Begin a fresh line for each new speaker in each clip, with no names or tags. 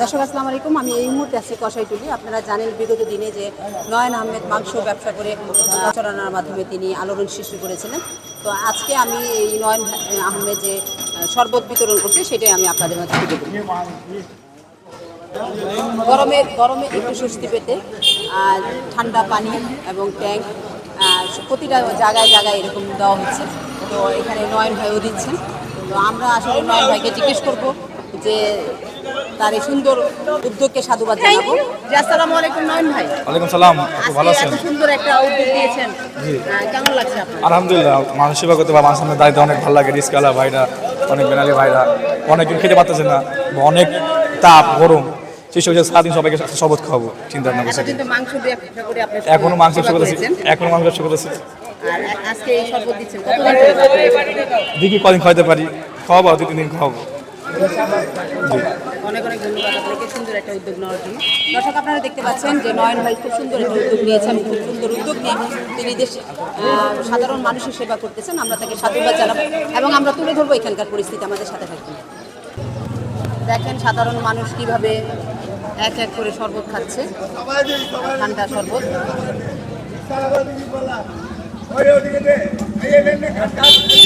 দর্শক, আসসালামু আলাইকুম। আমি এই মুহূর্তে আছি কষাইটুলি আপনারা জানেন, বিগত দিনে যে নয়ন আহমেদ মাংস ব্যবসা করে প্রচারণার মাধ্যমে তিনি আলোড়ন সৃষ্টি করেছিলেন। তো আজকে আমি এই নয়ন আহমেদ যে শরবত বিতরণ করছি, সেটাই আমি আপনাদের মাঝে তুলে গরমে গরমে একটু স্বস্তি পেতে ঠান্ডা পানি এবং ট্যাঙ্ক প্রতিটা জায়গায় জায়গায় এরকম দেওয়া হচ্ছে। তো এখানে নয়ন ভাইও দিচ্ছেন। তো আমরা আসলে নয়ন ভাইকে জিজ্ঞেস করব যে তার এই সুন্দর উদ্যোগকে সাধুবাদ জানাব। আসসালামু আলাইকুম নয়ন ভাই।
ওয়ালাইকুম সালাম ভালো আছেন?
এত সুন্দর একটা উদ্যোগ দিয়েছেন। কেমন লাগছে আপনার?
আলহামদুলিল্লাহ মানুষ সেবা করতে বা মানুষের সামনে দাঁড়িয়ে অনেক ভালো লাগে রিস্কালা ভাইরা অনেক বেনালি ভাইরা অনেকদিন খেতে পারতেছে না অনেক তাপ গরম সেই সব সারাদিন সবাইকে খাব চিন্তা
এখনও মাংস ব্যবসা
এখনও মাংস ব্যবসা? দেখি কদিন খাওয়াতে পারি খাওয়াবো দু তিন দিন খাওয়াবো।
অনেক অনেক ধন্যবাদ আপনাকে। সুন্দর একটা উদ্যোগ নেওয়ার জন্য। দর্শক, আপনারা দেখতে পাচ্ছেন যে নয়ন ভাই খুব সুন্দর একটা উদ্যোগ নিয়েছেন, খুব সুন্দর উদ্যোগ নিয়ে তিনি দেশ সাধারণ মানুষের সেবা করতেছেন। আমরা তাকে সাধুবাদ জানাব এবং আমরা তুলে ধরবো এখানকার পরিস্থিতি আমাদের সাথে থাকবেন। দেখেন সাধারণ মানুষ কীভাবে এক এক করে শরবত খাচ্ছে। ঠান্ডা শরবত।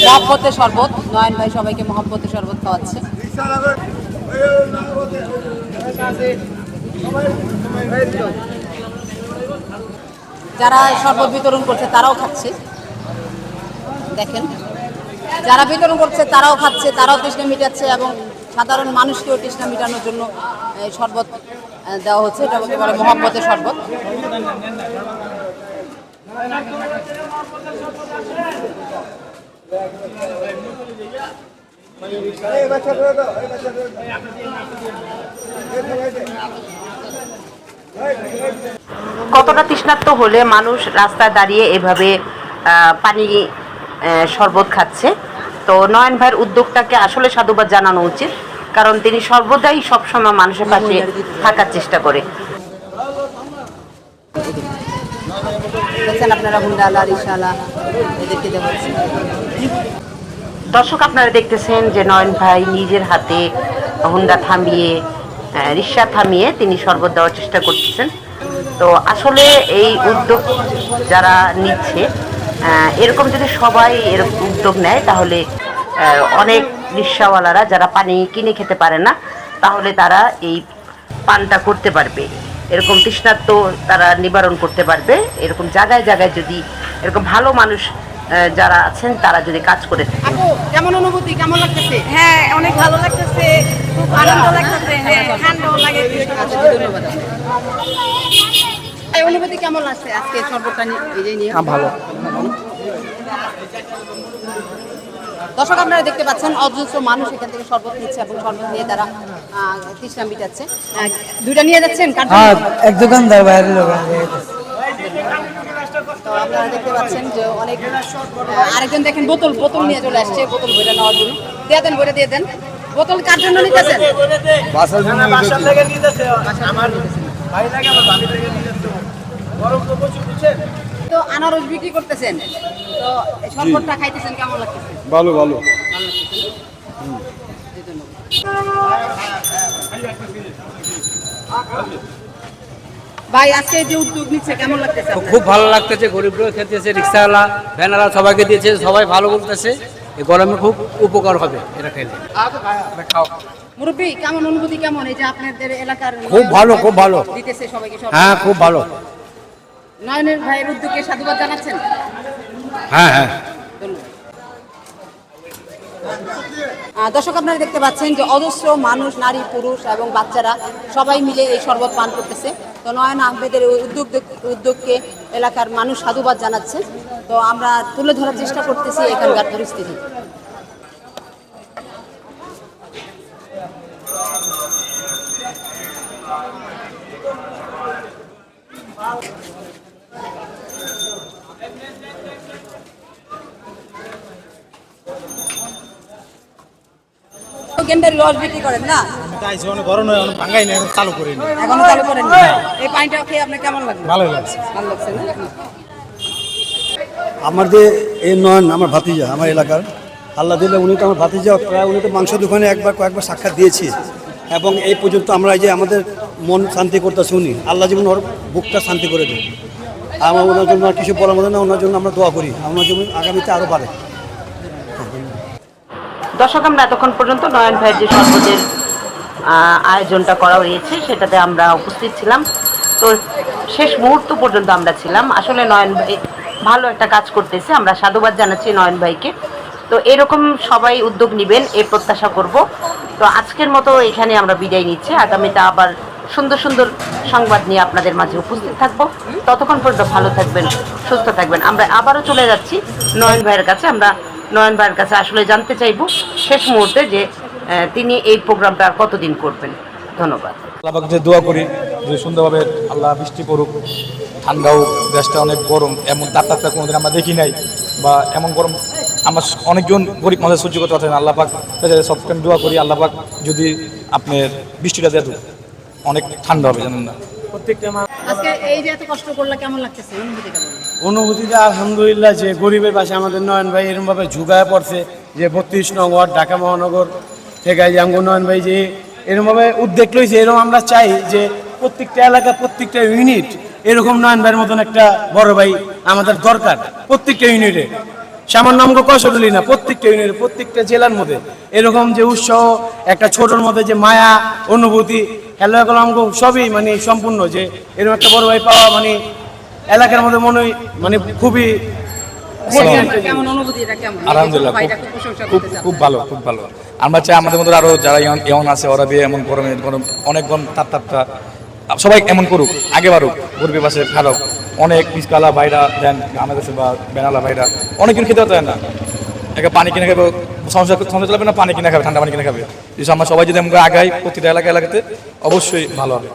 মহব্বতের শরবত। নয়ন ভাই সবাইকে মহব্বতের শরবত খাওয়াচ্ছে। যারা শরবত বিতরণ করছে, তারাও খাচ্ছে। দেখেন, যারা বিতরণ করছে, তারাও খাচ্ছে, তারাও তৃষ্ণা মিটাচ্ছে এবং সাধারণ মানুষকেও তৃষ্ণা মেটানোর জন্য শরবত দেওয়া হচ্ছে। এটা বলতে পারে মহব্বতের শরবত।
কতটা তৃষ্ণার্ত হলে মানুষ রাস্তায় দাঁড়িয়ে এভাবে পানি শরবত খাচ্ছে? তো নয়ন ভাইয়ের উদ্যোগটাকে আসলে সাধুবাদ জানানো উচিত, কারণ তিনি সর্বদাই সবসময় মানুষের পাশে থাকার চেষ্টা করে।
আপনারা হুন্ডা আলা এদেরকে দেওয়া
দর্শক আপনারা দেখতেছেন যে নয়ন ভাই নিজের হাতে হুন্ডা থামিয়ে রিক্সা থামিয়ে তিনি শরবত দেওয়ার চেষ্টা করতেছেন। তো আসলে এই উদ্যোগ যারা নিচ্ছে এরকম যদি সবাই এরকম উদ্যোগ নেয়, তাহলে অনেক রিক্সাওয়ালারা যারা পানি কিনে খেতে পারে না, তাহলে তারা এই পানটা করতে পারবে। এরকম তৃষ্ণার্ত তারা নিবারণ করতে পারবে। এরকম জায়গায় জায়গায় যদি এরকম ভালো মানুষ যারা আছেন, তারা যদি কাজ করে
কেমন অনুভূতি? কেমন লাগতেছে?
হ্যাঁ অনেক ভালো লাগতেছে। খুব আনন্দ লাগতেছে। হ্যাঁ ঠান্ডাও লাগে
আচ্ছা, ধন্যবাদ। অনুভূতি কেমন লাগছে আজকে শরবতটা নিয়ে? নিয়ে
ভালো।
দর্শক আপনারা দেখতে পাচ্ছেন অজস্র মানুষ এখান থেকে শরবত নিচ্ছে এবং শরবত নিয়ে তারা তৃষ্ণা মিটাচ্ছে। দুইটা নিয়ে যাচ্ছেন
হ্যাঁ এক দোকানদার বাইরের
আপনারা দেখতে পাচ্ছেন যে অনেক আরেকজন দেখেন বোতল বোতল নিয়ে চলে আসছে বোতল ভরে নেওয়ার জন্য। দিয়ে দেন ভরে দিয়ে দেন। বোতল কার জন্য নিতেছেন?
বাসার জন্য
তো আনারস বিক্রি করতেছেন। তো শরবতটা খাইতেছেন কেমন লাগতেছে?
ভালো ভালো।
ভাই আজকে যে উদ্যোগ নিচ্ছে কেমন লাগতেছে
খুব ভালো লাগতেছে গরিবরাও খেতেছে রিক্সাওয়ালা ভ্যানারা সবাইকে দিয়েছে সবাই ভালো বলতেছে। এই গরমে খুব উপকার হবে এটা খেলে।
মুরব্বী কেমন অনুভূতি কেমন? এই যে আপনাদের এলাকার
খুব ভালো, খুব ভালো।
দিতেছে সবাইকে
হ্যাঁ খুব ভালো।
নয়নের ভাইয়ের উদ্যোগকে সাধুবাদ জানাচ্ছেন?
হ্যাঁ হ্যাঁ।
দর্শক আপনারা দেখতে পাচ্ছেন যে অজস্র মানুষ, নারী, পুরুষ এবং বাচ্চারা সবাই মিলে এই শরবত পান করতেছে। তো নয়ন আহমেদের উদ্যোগ উদ্যোগকে এলাকার মানুষ সাধুবাদ জানাচ্ছে। তো আমরা তুলে ধরার চেষ্টা করতেছি এখানকার পরিস্থিতি। গেন্ডারি রস বিক্রি করেন না?
চালু করি
এখনও চালু করেন এই পানিটা খেয়ে আপনার কেমন লাগল?
ভালো লাগছে।
ভালো লাগছে না?
আমার যে এই নয়ন আমার ভাতিজা আমার এলাকার আল্লাহ দিলে উনি তো আমার ভাতিজা প্রায় উনি তো মাংস দোকানে একবার কয়েকবার সাক্ষাৎ দিয়েছি। এবং এই পর্যন্ত আমরা এই যে আমাদের মন শান্তি করতে শুনি আল্লাহ যেমন ওর বুকটা শান্তি করে দেয়। আমার ওনার জন্য আর কিছু বলার মতো না ওনার জন্য আমরা দোয়া করি। ওনার জন্য আগামীতে আরও বাড়ে।
দর্শক আমরা এতক্ষণ পর্যন্ত নয়ন ভাইয়ের যে আহ, আয়োজনটা করা হয়েছে সেটাতে আমরা উপস্থিত ছিলাম। তো শেষ মুহূর্ত পর্যন্ত আমরা ছিলাম। আসলে নয়ন ভাই ভালো একটা কাজ করতেছে। আমরা সাধুবাদ জানাচ্ছি নয়ন ভাইকে। তো এরকম সবাই উদ্যোগ নেবেন এ প্রত্যাশা করব। তো আজকের মতো এখানে আমরা বিদায় নিচ্ছি। আগামীতে আবার সুন্দর সুন্দর সংবাদ নিয়ে আপনাদের মাঝে উপস্থিত থাকব। ততক্ষণ পর্যন্ত ভালো থাকবেন সুস্থ থাকবেন। আমরা আবারও চলে যাচ্ছি নয়ন ভাইয়ের কাছে। আমরা নয়ন ভাইয়ের কাছে আসলে জানতে চাইব শেষ মুহূর্তে যে তিনি এই প্রোগ্রামটা আর কতদিন করবেন? ধন্যবাদ।
আল্লাহ পাকের কাছে দোয়া করি যে সুন্দরভাবে আল্লাহ বৃষ্টি করুক ঠান্ডা হোক দেশটা অনেক গরম এমন তাপমাত্রা কোনোদিন আমরা দেখি নাই বা এমন গরম আমরা অনেকজন গরিব মানুষ সহ্য করতে পারছেন আল্লাহ পাক কাছে সবসময় দোয়া করি আল্লাহ পাক যদি আপনার বৃষ্টিটা দেয় অনেক ঠান্ডা হবে জানেন না।
প্রত্যেকটা আজকে এই যে এত কষ্ট করলে কেমন লাগতেছে? অনুভূতি কেমন?
অনুভূতিটা আলহামদুলিল্লাহ যে গরিবের পাশে আমাদের নয়ন ভাই এরমভাবে ঝুঁকায় পড়ছে, যে বত্রিশ নং ওয়ার্ড, ঢাকা মহানগর থেকে যে আমগো নয়ন ভাই যে এরমভাবে উদ্যোগ লইছে এরকম আমরা চাই যে প্রত্যেকটা এলাকা প্রত্যেকটা ইউনিট এরকম নয়ন ভাইয়ের মতন একটা বড় ভাই আমাদের দরকার, প্রত্যেকটা ইউনিটে সামান্য আমাকে কষ্টগুলি না, প্রত্যেকটা ইউনিটে প্রত্যেকটা জেলার মধ্যে। এরকম যে উৎসাহ, একটা ছোটোর মধ্যে যে মায়া, অনুভূতি এগুলো আমাকে সবই মানে সম্পূর্ণ যে এরকম একটা বড় ভাই পাওয়া মানে এলাকার মধ্যে মনে হয় মানে খুবই
কেমন অনুভূতি এটা কেমন?
আলহামদুলিল্লাহ খুব
খুব
খুব ভালো খুব ভালো। আমরা চাই আমাদের মধ্যে আরও যারা এমন- আছে ওরা এমন গরমে গরম অনেক গরম তাপটা সবাই এমন করুক আগে বাড়ুক গরিবের পাশে খারাপ অনেক ভাইরা দেন আমাদের বা বেনালা ভাইরা। অনেক কিছু খেতে পারে না। একে পানি কিনে খাবে চালাবে না পানি কিনে খাবে ঠান্ডা পানি কিনে খাবে। যদি আমরা সবাই যদি করে আগাই প্রতিটা এলাকা এলাকাতে অবশ্যই ভালো হবে।